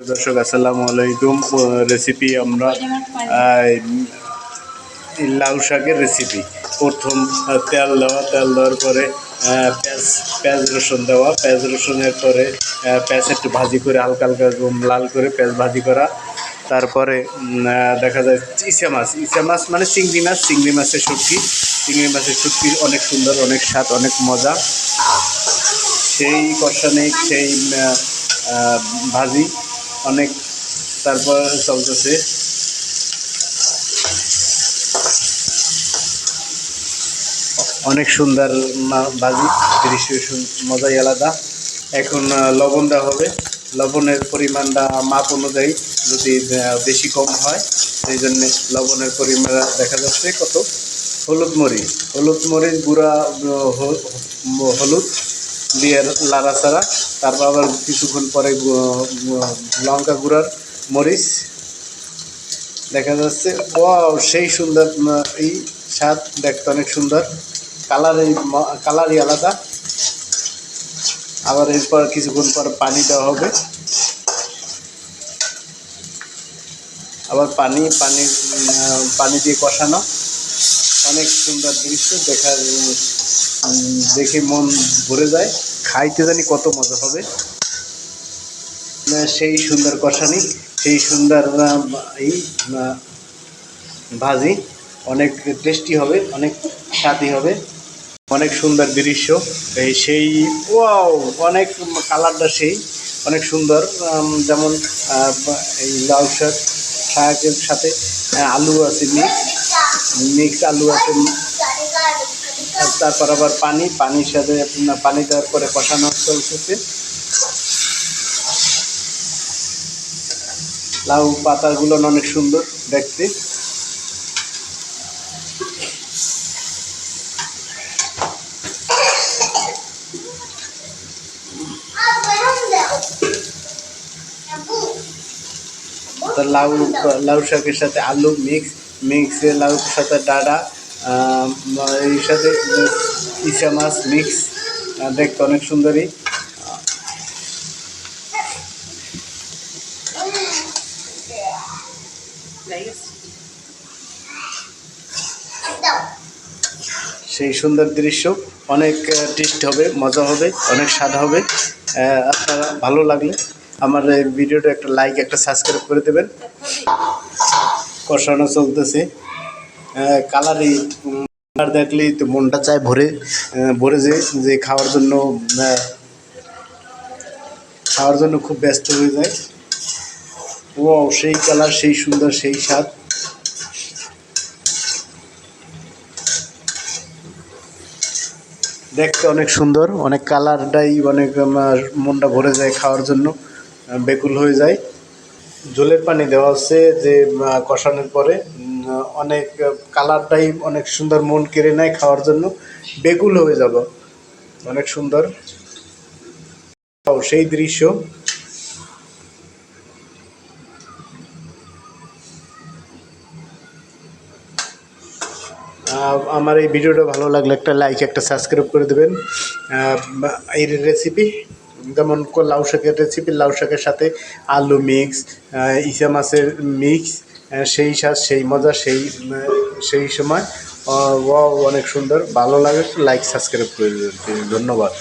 দর্শক আসসালামু আলাইকুম। রেসিপি আমরা লাউ শাকের রেসিপি প্রথম তেল দেওয়া তেল দেওয়ার পরে পেঁয়াজ পেঁয়াজ রসুন দেওয়া। পেঁয়াজ রসুনের পরে পেঁয়াজ একটু ভাজি করে হালকা হালকা লাল করে পেঁয়াজ ভাজি করা। তারপরে দেখা যায় ইসা মাছ। ইসা মাছ মানে চিংড়ি মাছ। চিংড়ি মাছের শুটকি। চিংড়ি মাছের শুটকি অনেক সুন্দর অনেক স্বাদ অনেক মজা। সেই কষানে সেই আহ, আহ, ভাজি। অনেক তারপর চলতেছে। অনেক সুন্দর ভাজি দৃশ্য মজাই আলাদা। এখন লবণ দেওয়া হবে। লবণের পরিমাণটা মাপ অনুযায়ী যদি বেশি কম হয়, সেই জন্যে লবণের পরিমাণ দেখা যাচ্ছে কত? হলুদ মরিচ। হলুদ মরিচ গুঁড়া হলুদ। দিয়ে লাড়াচাড়া তারপর আবার কিছুক্ষণ পরে লঙ্কা গুঁড়ার মরিচ। দেখা যাচ্ছে ও সেই সুন্দর এই স্বাদ দেখতে অনেক সুন্দর। কালারই কালারই আলাদা। আবার এরপর কিছুক্ষণ পর পানি দেওয়া হবে। আবার পানি পানি পানি দিয়ে কষানো। অনেক সুন্দর দৃশ্য দেখার দেখে মন ভরে যায়। খাইতে জানি কত মজা হবে। সেই সুন্দর কষানি, সেই সুন্দর এই ভাজি অনেক টেস্টি হবে, অনেক স্বাদি হবে। অনেক সুন্দর দৃশ্য। এই সেই ওয়াও অনেক কালারটা সেই, অনেক সুন্দর। যেমন এই লাউ শাক, শাকের সাথে আলু আছে, মিক্স মিক্স আলু আছে। তারপর আবার পানি পানির সাথে পানি দেওয়ার পরে কষানো চলতেছে। লাউ পাতাগুলো অনেক সুন্দর দেখতে। লাউ লাউ শাকের সাথে আলু মিক্স মিক্সে লাউ সাথে ডাডা এই সাথে ইচা মাছ মিক্স দেখতে অনেক সুন্দরী। সেই সুন্দর দৃশ্য, অনেক টেস্ট হবে, মজা হবে, অনেক স্বাদ হবে। আপনারা ভালো লাগলে আমার ভিডিওটা একটা লাইক একটা সাবস্ক্রাইব করে দেবেন। কষানো চলতেছে। কালারই কালার দেখলেই তো মনটা চায় ভরে ভরে যে যে খাওয়ার জন্য খাওয়ার জন্য খুব ব্যস্ত হয়ে যায়। ও সেই কালার, সেই সুন্দর, সেই স্বাদ। দেখতে অনেক সুন্দর, অনেক কালারটাই অনেক মনটা ভরে যায় খাওয়ার জন্য বেকুল হয়ে যায়। জলের পানি দেওয়া হচ্ছে যে কষানোর পরে অনেক কালারটাই অনেক সুন্দর মন কেড়ে নেয় খাওয়ার জন্য। বেকুল হয়ে যাব। অনেক সুন্দর। সেই দৃশ্য। আমার এই ভিডিওটা ভালো লাগলে একটা লাইক একটা সাবস্ক্রাইব করে দেবেন। এই রেসিপি যেমন লাউ শাকের রেসিপি লাউ শাকের সাথে আলু মিক্স ইসা মাছের মিক্স সেই স্বাদ, সেই মজা, সেই সেই সময় অনেক সুন্দর। ভালো লাগে লাইক সাবস্ক্রাইব করে ধন্যবাদ।